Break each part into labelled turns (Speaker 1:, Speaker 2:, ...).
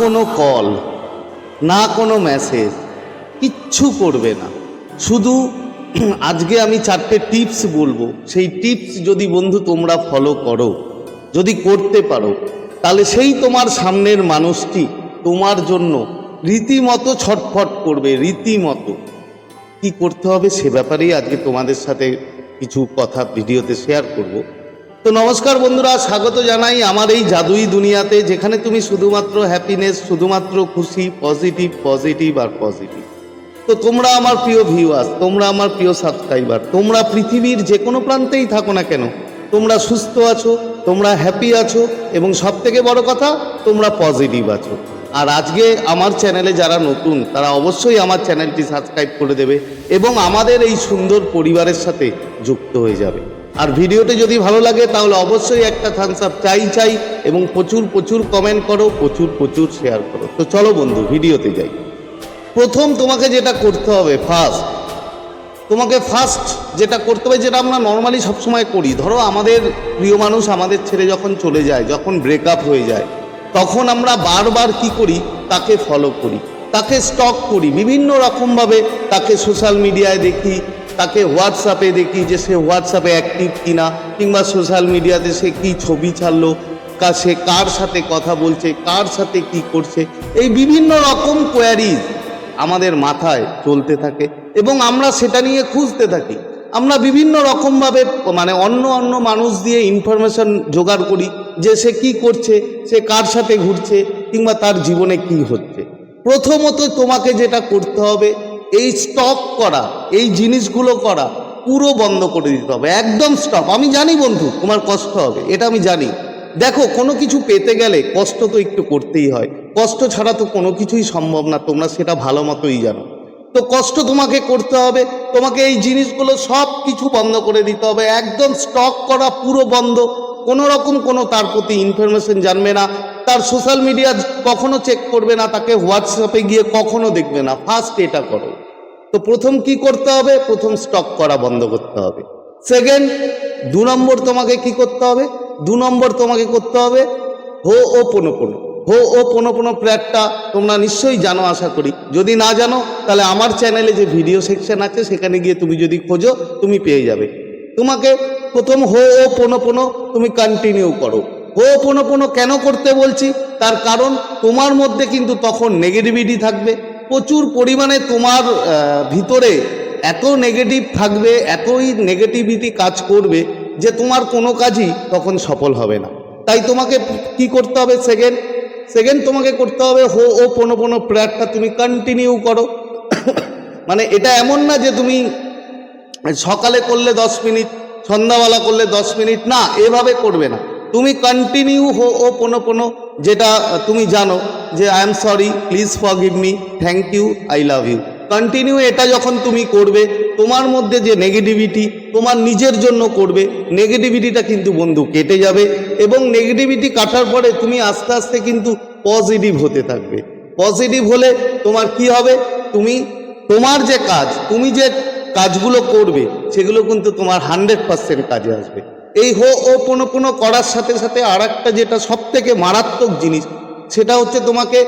Speaker 1: কোনো কল, না কোনো মেসেজ, কিচ্ছু করবে না। শুধু আজকে আমি চারটে টিপস বলব। সেই টিপস যদি বন্ধু তোমরা ফলো করো, যদি করতে পারো, তাহলে সেই তোমার সামনের মানুষটি তোমার জন্য রীতিমতো ছটফট করবে, রীতিমতো। কি করতে হবে সে ব্যাপারেই আজকে তোমাদের সাথে কিছু কথা, ভিডিওতে শেয়ার করব। তো নমস্কার বন্ধুরা, স্বাগত জানাই আমার এই জাদুই দুনিয়াতে, যেখানে তুমি শুধুমাত্র হ্যাপিনেস শুধুমাত্র খুশি পজিটিভ পজিটিভ আর পজিটিভ তো তোমরা আমার প্রিয় ভিউয়ার্স তোমরা আমার প্রিয় সাবস্ক্রাইবার তোমরা পৃথিবীর যে কোনো প্রান্তেই থাকো না কেন, তোমরা সুস্থ আছো, তোমরা হ্যাপি আছো, এবং সব থেকে বড় কথা, তোমরা পজিটিভ আছো। আর আজকে আমার চ্যানেলে যারা নতুন, তারা অবশ্যই আমার চ্যানেলটি সাবস্ক্রাইব করে দেবে, এবং আমাদের এই সুন্দর পরিবারের সাথে যুক্ত হয়ে যাবে। আর ভিডিওটি যদি ভালো লাগে, তাহলে অবশ্যই একটা থামস আপ চাই চাই এবং প্রচুর প্রচুর কমেন্ট করো, প্রচুর প্রচুর শেয়ার করো। তো চলো বন্ধু, ভিডিওতে যাই। প্রথম তোমাকে যেটা করতে হবে ফার্স্ট তোমাকে ফার্স্ট যেটা করতে হবে, যেটা আমরা নর্মালি সবসময় করি, ধরো আমাদের প্রিয় মানুষ আমাদের ছেড়ে যখন চলে যায়, যখন ব্রেকআপ হয়ে যায়, তখন আমরা বারবার কি করি? তাকে ফলো করি, তাকে স্টক করি, বিভিন্ন রকমভাবে তাকে সোশ্যাল মিডিয়ায় দেখি তাকে হোয়াটসঅ্যাপে দেখি যে সে হোয়াটসঅ্যাপে অ্যাক্টিভ কিনা কিংবা সোশ্যাল মিডিয়াতে সে কী ছবি ছাড়লো, কা, সে কার সাথে কথা বলছে, কার সাথে কি করছে, এই বিভিন্ন রকম কোয়ারিজ আমাদের মাথায় চলতে থাকে এবং আমরা সেটা নিয়ে খুঁজতে থাকি। আমরা বিভিন্ন রকমভাবে মানে অন্য অন্য মানুষ দিয়ে ইনফরমেশন জোগাড় করি যে সে কি করছে, সে কার সাথে ঘুরছে কিংবা তার জীবনে কি হচ্ছে। প্রথমত তোমাকে যেটা করতে হবে এই স্টপ করা, এই জিনিসগুলো করা, পুরো বন্ধ করে দিতে হবে, একদম স্টপ আমি জানি বন্ধু, তোমার কষ্ট হবে, এটা আমি জানি। দেখো, কোনো কিছু পেতে গেলে কষ্ট তো একটু করতেই হয়। কষ্ট ছাড়া তো কোনো কিছুই সম্ভব না, তোমরা সেটা ভালো মতোই জানো। তো কষ্ট তোমাকে করতে হবে, তোমাকে এই জিনিসগুলো সব কিছু বন্ধ করে দিতে হবে, একদম স্টক করা, পুরো বন্ধ। কোনো রকম কোনো তার প্রতি ইনফরমেশন জানবে না, তার সোশ্যাল মিডিয়া কখনো চেক করবে না, তাকে হোয়াটসঅ্যাপে গিয়ে কখনো দেখবে না। ফার্স্ট এটা করো। তো প্রথম কি করতে হবে? প্রথম স্টক করা বন্ধ করতে হবে। সেকেন্ড দু নম্বর তোমাকে কি করতে হবে? দু নম্বর তোমাকে করতে হবে হো ও পোনো পোনো হো ও পোনো পোনো প্ল্যাটটা তোমরা নিশ্চয়ই জানো, আশা করি। যদি না জানো, তাহলে আমার চ্যানেলে যে ভিডিও সেকশন আছে, সেখানে গিয়ে তুমি যদি খোঁজো, তুমি পেয়ে যাবে। তোমাকে প্রথম হো ও পোনো পোনো তুমি কন্টিনিউ করো। হো ও পোনো পোনো কেন করতে বলছি? তার কারণ তোমার মধ্যে কিন্তু তখন নেগেটিভিটি থাকবে। প্রচুর পরিমাণে তোমার ভিতরে এত নেগেটিভ থাকবে এতই নেগেটিভিটি কাজ করবে যে তোমার কোনো কাজই তখন সফল হবে না। তাই তোমাকে কি করতে হবে সেকেন্ড সেকেন্ড তোমাকে করতে হবে, হো, ও, পোনো পোনো প্রেয়ারটা তুমি কন্টিনিউ করো। মানে এটা এমন না যে তুমি সকালে করলে দশ মিনিট, সন্ধ্যাবেলা করলে দশ মিনিট, না, এভাবে করবে না। তুমি কন্টিনিউ হো, ও, পোনো পোনো যেটা তুমি জানো যে I am sorry please forgive me thank you I love you continue এটা যখন তুমি করবে, তোমার মধ্যে যে নেগেটিভিটি তোমার নিজের জন্য করবে নেগেটিভিটিটা কিন্তু বন্ধু কেটে যাবে এবং নেগেটিভিটি কাটার পরে তুমি আস্তে আস্তে কিন্তু পজিটিভ হতে থাকবে। পজিটিভ হলে তোমার কি হবে? তুমি, তোমার যে কাজ, তুমি যে কাজগুলো করবে, সেগুলো কিন্তু তোমার হান্ড্রেড পার্সেন্ট কাজে আসবে। এই হো ও কোনো কোনো করার সাথে সাথে আর যেটা সব থেকে মারাত্মক জিনিস, সেটা হচ্ছে তোমাকে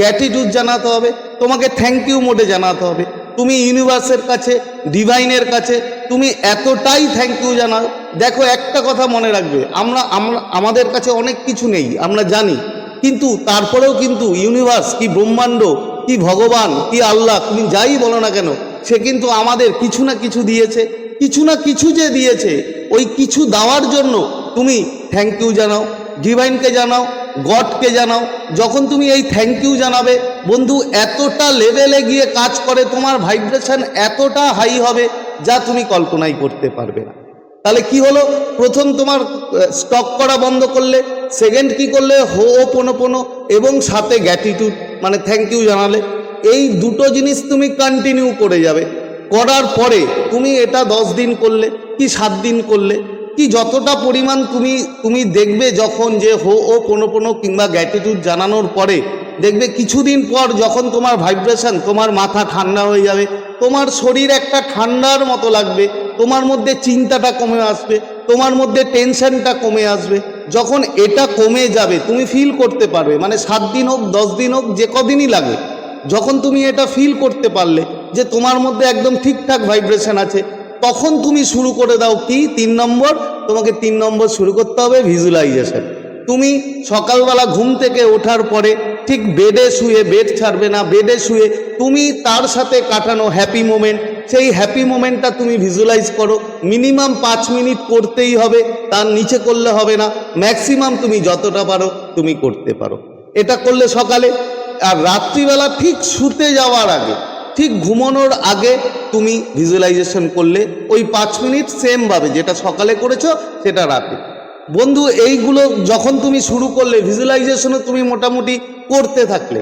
Speaker 1: গ্যাটিটিউড জানাতে হবে, তোমাকে থ্যাংক ইউ মোডে জানাতে হবে। তুমি ইউনিভার্সের কাছে ডিভাইনের কাছে, তুমি এতটাই থ্যাংক ইউ জানাও। দেখো, একটা কথা মনে রাখবে, আমরা আমরা, আমাদের কাছে অনেক কিছু নেই, আমরা জানি, কিন্তু তারপরেও কিন্তু ইউনিভার্স কি ব্রহ্মাণ্ড, কি ভগবান, কি আল্লাহ, তুমি যাই বলো না কেন, সে কিন্তু আমাদের কিছু না কিছু দিয়েছে, কিছু না কিছু যে দিয়েছে ওই কিছু দেওয়ার জন্য তুমি থ্যাংক ইউ জানাও ডিভাইনকে জানাও গডকে জানাও, যখন তুমি এই থ্যাংক ইউ জানাবে, বন্ধু, এতটা লেভেলে গিয়ে কাজ করে তোমার ভাইব্রেশন এতটা হাই হবে যা তুমি কল্পনাই করতে পারবে না। তাহলে কি হলো? প্রথম তোমার স্টক করা বন্ধ করলে সেকেন্ড কি করলে? হো, ও, পোনো পোনো, এবং সাথে গ্যাটিটিউড মানে থ্যাংক ইউ জানালে। এই দুটো জিনিস তুমি কন্টিনিউ করে যাবে। করার পরে তুমি এটা দশ দিন করলে কি সাত দিন করলে? কি যতটা পরিমাণ তুমি তুমি দেখবে যখন যে হো, ও কোনো কোনো কিংবা গ্যাটিটিউড জানানোর পরে, দেখবে কিছুদিন পর যখন তোমার ভাইব্রেশন তোমার মাথা ঠান্ডা হয়ে যাবে, তোমার শরীর একটা ঠান্ডার মতো লাগবে, তোমার মধ্যে চিন্তাটা কমে আসবে, তোমার মধ্যে টেনশনটা কমে আসবে, যখন এটা কমে যাবে, তুমি ফিল করতে পারবে মানে সাত দিন হোক, দশ দিন হোক, যে কদিনই লাগে, যখন তুমি এটা ফিল করতে পারলে, যে তোমার মধ্যে একদম ঠিকঠাক ভাইব্রেশন আছে তখন তুমি শুরু করে দাও কি? তিন নম্বর? তোমাকে তিন নম্বর শুরু করতে হবে ভিজুয়ালাইজেশন তুমি সকালবেলা ঘুম থেকে ওঠার পরে ঠিক বেডে শুয়ে, বেড ছাড়বে না, বেডে শুয়ে তুমি তার সাথে কাটানো হ্যাপি মোমেন্ট সেই হ্যাপি মোমেন্টটা তুমি ভিজুয়ালাইজ করো। মিনিমাম পাঁচ মিনিট করতেই হবে, তার নিচে করলে হবে না। ম্যাক্সিমাম তুমি যতটা পারো, তুমি করতে পারো। এটা করলে সকালে আর রাত্রিবেলা ঠিক শুতে যাওয়ার আগে ঠিক ঘুমানোর আগে তুমি ভিজুয়ালাইজেশন করলে ওই পাঁচ মিনিট সেমভাবে যেটা সকালে করেছ সেটা রাতে। বন্ধু, এইগুলো যখন তুমি শুরু করলে ভিজুয়ালাইজেশনও তুমি মোটামুটি করতে থাকলে।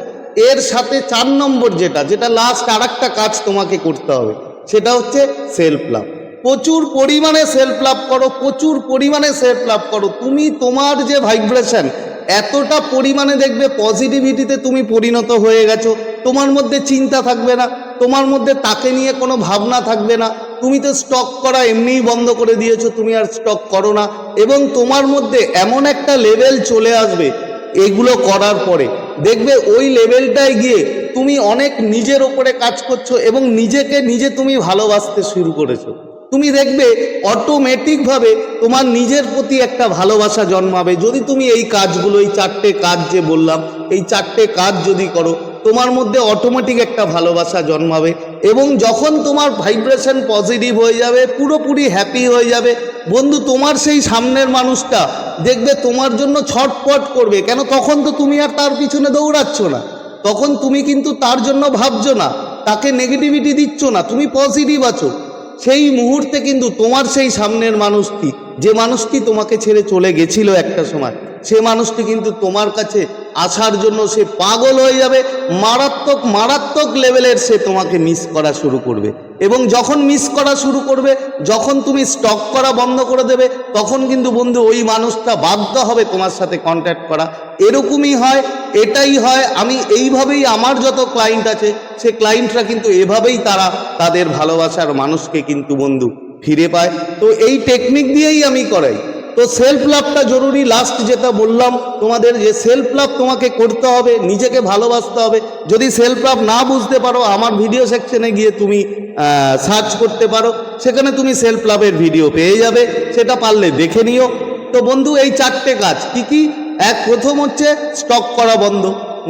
Speaker 1: এর সাথে চার নম্বর যেটা যেটা লাস্ট আর একটা কাজ তোমাকে করতে হবে, সেটা হচ্ছে সেলফ লাভ প্রচুর পরিমাণে সেলফ লাভ করো, প্রচুর পরিমাণে সেলফ লাভ করো। তুমি তোমার যে ভাইব্রেশন এতটা পরিমাণে দেখবে পজিটিভিটিতে তুমি পরিণত হয়ে গেছো, তোমার মধ্যে চিন্তা থাকবে না। তোমার মধ্যে তাকে নিয়ে কোনো ভাবনা থাকবে না। তুমি তো স্টক করা এমনিই বন্ধ করে দিয়েছ, তুমি আর স্টক করো না। এবং তোমার মধ্যে এমন একটা লেভেল চলে আসবে এগুলো করার পরে। দেখবে ওই লেভেলটায় গিয়ে তুমি অনেক নিজের ওপরে কাজ করছ এবং নিজেকে নিজে তুমি ভালোবাসতে শুরু করেছ। তুমি দেখবে অটোমেটিকভাবে তোমার নিজের প্রতি একটা ভালোবাসা জন্মাবে। যদি তুমি এই কাজগুলো, এই চারটে কাজ যে বললাম, এই চারটে কাজ যদি করো তোমার মধ্যে অটোমেটিক একটা ভালোবাসা জন্মাবে এবং যখন তোমার ভাইব্রেশন পজিটিভ হয়ে যাবে, পুরোপুরি হ্যাপি হয়ে যাবে। বন্ধু, তোমার সেই সামনের মানুষটা দেখবে তোমার জন্য ছটপট করবে। কেন? তখন তো তুমি আর তার পিছনে দৌড়াচ্ছ না। তখন তুমি কিন্তু তার জন্য ভাবছ না। তাকে নেগেটিভিটি দিচ্ছ না। তুমি পজিটিভ আছো। সেই মুহূর্তে কিন্তু তোমার সেই সামনের মানুষটি যে মানুষটি তোমাকে ছেড়ে চলে গেছিল একটা সময়, সে মানুষটি কিন্তু তোমার কাছে আসার জন্য সে পাগল হয়ে যাবে, মারাত্মক মারাত্মক লেভেলের সে তোমাকে মিস করা শুরু করবে। এবং যখন মিস করা শুরু করবে, যখন তুমি স্টক করা বন্ধ করে দেবে, তখন কিন্তু বন্ধু ওই মানুষটা বাধ্য হবে তোমার সাথে কন্ট্যাক্ট করা। এরকমই হয়, এটাই হয়, আমি এইভাবেই আমার যত ক্লায়েন্ট আছে, সে ক্লায়েন্টরা কিন্তু এভাবেই তারা তাদের ভালোবাসার মানুষকে কিন্তু বন্ধু ফিরে পায়। তো এই টেকনিক দিয়েই আমি করাই। তো সেলফ লাভটা জরুরি। লাস্ট যেটা বললাম, তোমাদের যে সেলফ লাভ তোমাকে করতে হবে, নিজেকে ভালোবাসতে হবে। যদি সেলফ লাভ না বুঝতে পারো, আমার ভিডিও সেকশনে গিয়ে তুমি সার্চ করতে পারো। সেখানে তুমি সেলফ লাভের ভিডিও পেয়ে যাবে। সেটা পারলে দেখে নিও। তো বন্ধু, এই চারটে কাজ কি কি? এক, প্রথম হচ্ছে স্টক করা বন্ধ।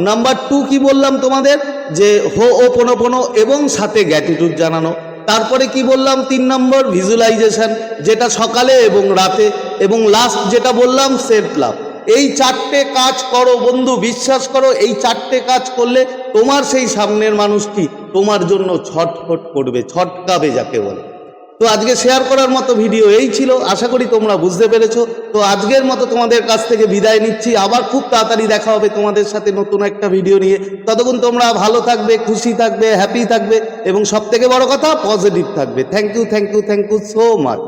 Speaker 1: নাম্বার টু কি বললাম তোমাদের? যে হো ও পোনো পোনো এবং সাথে গ্যাটিটিউড জানানো। তারপরে কি বললাম? তিন নম্বর ভিজুয়ালাইজেশন যেটা সকালে এবং রাতে, এবং লাস্ট যেটা বললাম সেলফ লাভ এই চারটে কাজ করো বন্ধু, বিশ্বাস করো, এই চারটে কাজ করলে তোমার সেই সামনের মানুষটি তোমার জন্য ছটফট করবে, ছটকাবে যাকে বলে। তো আজকে শেয়ার করার মতো ভিডিও এই ছিল। আশা করি তোমরা বুঝতে পেরেছ। তো আজকের মতো তোমাদের কাছ থেকে বিদায় নিচ্ছি। আবার খুব তাড়াতাড়ি দেখা হবে তোমাদের সাথে নতুন একটা ভিডিও নিয়ে। ততক্ষণ তোমরা ভালো থাকবে, খুশি থাকবে হ্যাপি থাকবে এবং সব থেকে বড় কথা পজিটিভ থাকবে। Thank you thank you thank you so much